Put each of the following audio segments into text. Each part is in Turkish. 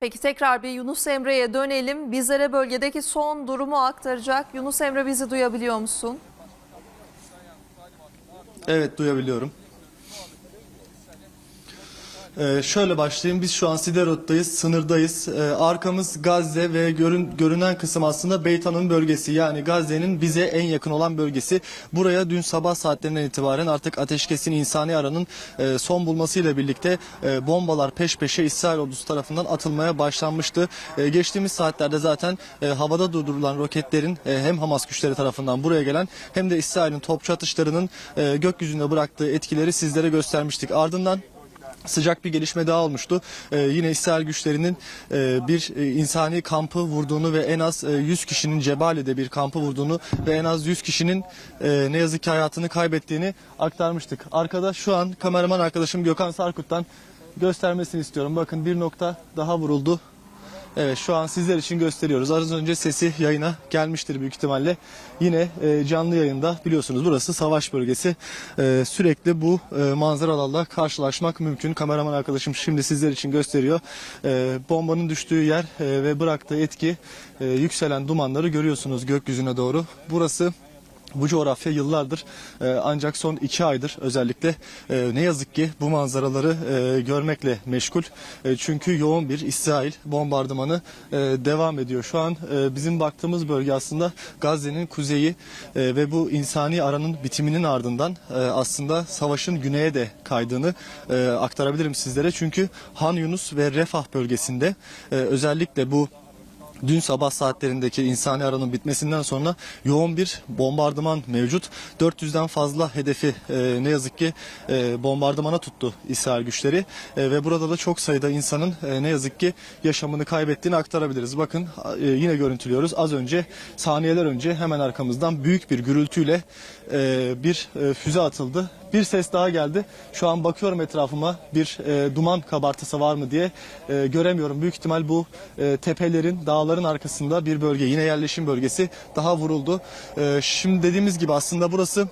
Peki tekrar bir Yunus Emre'ye dönelim. Bizlere bölgedeki son durumu aktaracak. Yunus Emre bizi duyabiliyor musun? Evet duyabiliyorum. Ee, şöyle başlayayım. Biz şu an Siderot'tayız, sınırdayız. Ee, arkamız Gazze ve görün, görünen kısım aslında Beytan'ın bölgesi. Yani Gazze'nin bize en yakın olan bölgesi. Buraya dün sabah saatlerinden itibaren artık ateşkesin insani aranın e, son bulmasıyla birlikte e, bombalar peş peşe İsrail ordusu tarafından atılmaya başlanmıştı. E, geçtiğimiz saatlerde zaten e, havada durdurulan roketlerin e, hem Hamas güçleri tarafından buraya gelen hem de İsrail'in topçu atışlarının e, gökyüzünde bıraktığı etkileri sizlere göstermiştik. Ardından sıcak bir gelişme daha olmuştu. Ee, yine İsrail güçlerinin e, bir e, insani kampı vurduğunu ve en az e, 100 kişinin Cebali'de bir kampı vurduğunu ve en az 100 kişinin e, ne yazık ki hayatını kaybettiğini aktarmıştık. Arkada şu an kameraman arkadaşım Gökhan Sarkut'tan göstermesini istiyorum. Bakın bir nokta daha vuruldu. Evet şu an sizler için gösteriyoruz. Az önce sesi yayına gelmiştir büyük ihtimalle. Yine e, canlı yayında biliyorsunuz burası savaş bölgesi. E, sürekli bu e, manzaralarla karşılaşmak mümkün. Kameraman arkadaşım şimdi sizler için gösteriyor. E, bombanın düştüğü yer e, ve bıraktığı etki e, yükselen dumanları görüyorsunuz gökyüzüne doğru. Burası bu coğrafya yıllardır e, ancak son iki aydır özellikle e, ne yazık ki bu manzaraları e, görmekle meşgul. E, çünkü yoğun bir İsrail bombardımanı e, devam ediyor. Şu an e, bizim baktığımız bölge aslında Gazze'nin kuzeyi e, ve bu insani aranın bitiminin ardından e, aslında savaşın güneye de kaydığını e, aktarabilirim sizlere. Çünkü Han Yunus ve Refah bölgesinde e, özellikle bu Dün sabah saatlerindeki insani aranın bitmesinden sonra yoğun bir bombardıman mevcut. 400'den fazla hedefi e, ne yazık ki e, bombardımana tuttu İsrail güçleri E, ve burada da çok sayıda insanın e, ne yazık ki yaşamını kaybettiğini aktarabiliriz. Bakın e, yine görüntülüyoruz. Az önce saniyeler önce hemen arkamızdan büyük bir gürültüyle e, bir e, füze atıldı. Bir ses daha geldi. Şu an bakıyorum etrafıma bir e, duman kabartısı var mı diye e, göremiyorum. Büyük ihtimal bu e, tepelerin, dağların arkasında bir bölge, yine yerleşim bölgesi daha vuruldu. E, şimdi dediğimiz gibi aslında burası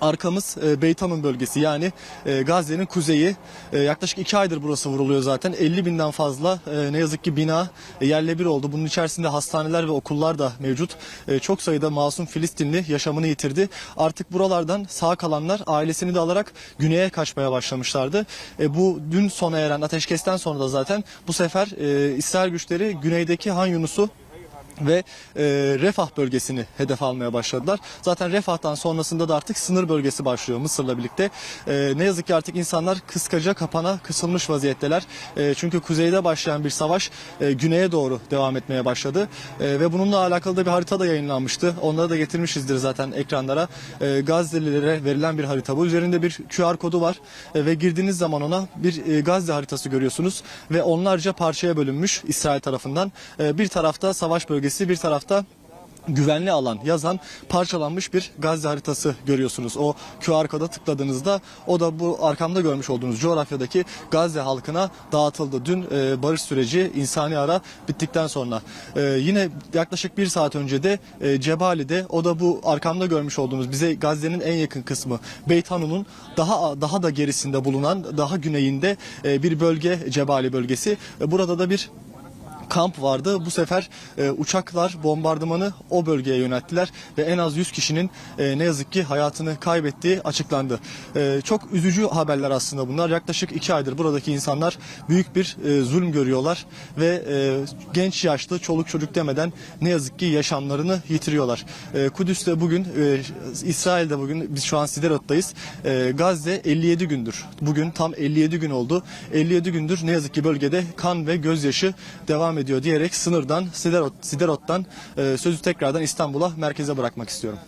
Arkamız e, Beytam'ın bölgesi yani e, Gazze'nin kuzeyi. E, yaklaşık iki aydır burası vuruluyor zaten. 50 binden fazla e, ne yazık ki bina yerle bir oldu. Bunun içerisinde hastaneler ve okullar da mevcut. Çok sayıda masum Filistinli yaşamını yitirdi. Artık buralardan sağ kalanlar ailesini de alarak güneye kaçmaya başlamışlardı. Bu dün sona eren ateşkesten sonra da zaten bu sefer e, İsrail güçleri güneydeki Han Yunus'u ve e, Refah bölgesini hedef almaya başladılar. Zaten Refah'tan sonrasında da artık sınır bölgesi başlıyor Mısır'la birlikte. E, ne yazık ki artık insanlar kıskaca kapana kısılmış vaziyetteler. E, çünkü kuzeyde başlayan bir savaş e, güneye doğru devam etmeye başladı. E, ve bununla alakalı da bir harita da yayınlanmıştı. Onları da getirmişizdir zaten ekranlara. E, Gazze'lilere verilen bir harita bu. Üzerinde bir QR kodu var E, ve girdiğiniz zaman ona bir e, Gazze haritası görüyorsunuz ve onlarca parçaya bölünmüş İsrail tarafından. E, bir tarafta savaş bölgesi, bir tarafta güvenli alan yazan parçalanmış bir Gazze haritası görüyorsunuz. O QR koda tıkladığınızda o da bu arkamda görmüş olduğunuz coğrafyadaki Gazze halkına dağıtıldı. Dün e, barış süreci insani ara bittikten sonra. E, yine yaklaşık bir saat önce de e, Cebali'de o da bu arkamda görmüş olduğunuz bize Gazze'nin en yakın kısmı Beyt Hanun'un daha daha da gerisinde bulunan daha güneyinde e, bir bölge Cebali bölgesi. E, burada da bir kamp vardı. Bu sefer e, uçaklar bombardımanı o bölgeye yönelttiler ve en az 100 kişinin e, ne yazık ki hayatını kaybettiği açıklandı. E, çok üzücü haberler aslında bunlar. Yaklaşık 2 aydır buradaki insanlar büyük bir e, zulüm görüyorlar ve e, genç yaşlı çoluk çocuk demeden ne yazık ki yaşamlarını yitiriyorlar. E, Kudüs'te bugün e, İsrail'de bugün biz şu an Siderot'tayız. E, Gazze 57 gündür. Bugün tam 57 gün oldu. 57 gündür ne yazık ki bölgede kan ve gözyaşı devam ediyor diyerek sınırdan Siderot, Siderot'tan e, sözü tekrardan İstanbul'a merkeze bırakmak istiyorum.